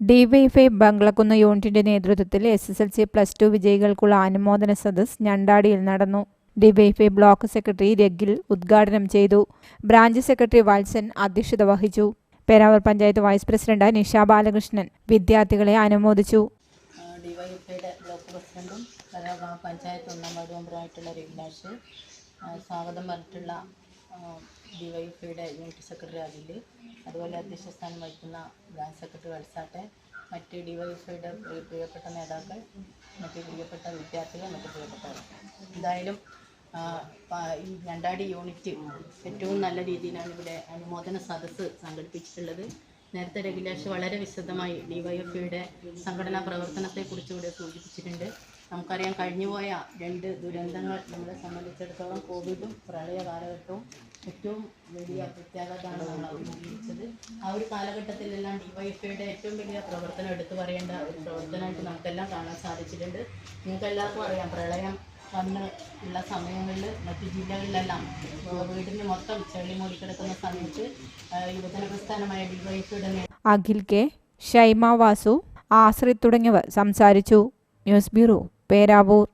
DYFI Banglakkunnu യൂണിറ്റിന്റെ നേതൃത്വത്തിൽ S S L C plus two വിജയികൾക്കുള്ള അനുമോദന സദസ് ഞണ്ടാടിയിൽ നടന്നു. ഡിവൈഫൈ ബ്ലോക്ക് സെക്രട്ടറി രഗിൽ ഉദ്ഘാടനം ചെയ്തു. ബ്രാഞ്ച് സെക്രട്ടറി വത്സൻ അധ്യക്ഷത വഹിച്ചു. പേരാവൂർ പഞ്ചായത്ത് വൈസ് പ്രസിഡന്റ് നിഷ ബാലകൃഷ്ണൻ വിദ്യാർത്ഥികളെ അനുമോദിച്ചു. പഞ്ചായത്ത് സ്വാഗതം പറഞ്ഞിട്ടുള്ള ഡിവൈഎഫ്ഐയുടെ യൂണിറ്റ് സെക്രട്ടറി അഖിൽ അതുപോലെ അധ്യക്ഷ സ്ഥാനം വഹിക്കുന്ന ബ്രാഞ്ച് സെക്രട്ടറി വത്സാട്ടെ മറ്റ് ഡിവൈഎഫ്ഐയുടെ പ്രിയപ്പെട്ട നേതാക്കൾ മറ്റ് പ്രിയപ്പെട്ട വിദ്യാർത്ഥികൾ മറ്റ് പ്രിയപ്പെട്ടവർ. എന്തായാലും ഈ ഞണ്ടാടി യൂണിറ്റ് ഏറ്റവും നല്ല രീതിയിലാണ് ഇവിടെ അനുമോദന സദസ്സ് സംഘടിപ്പിച്ചിട്ടുള്ളത്. നേരത്തെ രഘുലേഷ് വളരെ വിശദമായി ഡിവൈഎഫ്ഐയുടെ സംഘടനാ പ്രവർത്തനത്തെക്കുറിച്ച് ഇവിടെ സൂചിപ്പിച്ചിട്ടുണ്ട്. നമുക്കറിയാം കഴിഞ്ഞുപോയ രണ്ട് ദുരന്തങ്ങൾ നമ്മളെ സംബന്ധിച്ചിടത്തോളം കോവിഡും പ്രളയ കാലഘട്ടവും ഏറ്റവും വലിയ പ്രത്യാഘാതമാണ് നമ്മൾ അഭിമുഖീകരിച്ചത്. ആ ഒരു കാലഘട്ടത്തിലെല്ലാം ഡിവൈഎഫ്ഐയുടെ ഏറ്റവും വലിയ പ്രവർത്തനം എടുത്തു പറയേണ്ട ഒരു പ്രവർത്തനമായിട്ട് നമുക്കെല്ലാം കാണാൻ സാധിച്ചിട്ടുണ്ട്. നിങ്ങൾക്ക് എല്ലാവർക്കും അറിയാം പ്രളയം വന്ന് ഉള്ള സമയങ്ങളിൽ മറ്റു ജില്ലകളിലെല്ലാം വീടിന് മൊത്തം ചെളി മൂടിക്കിടക്കുന്ന സമയത്ത് യുവജന പ്രസ്ഥാനമായ ഡിവൈഎഫ്ഐയുടെ അഖിൽ കെ ഷൈമ വാസു ആശ്രിത് തുടങ്ങിയവർ സംസാരിച്ചു. News bureau Peravoor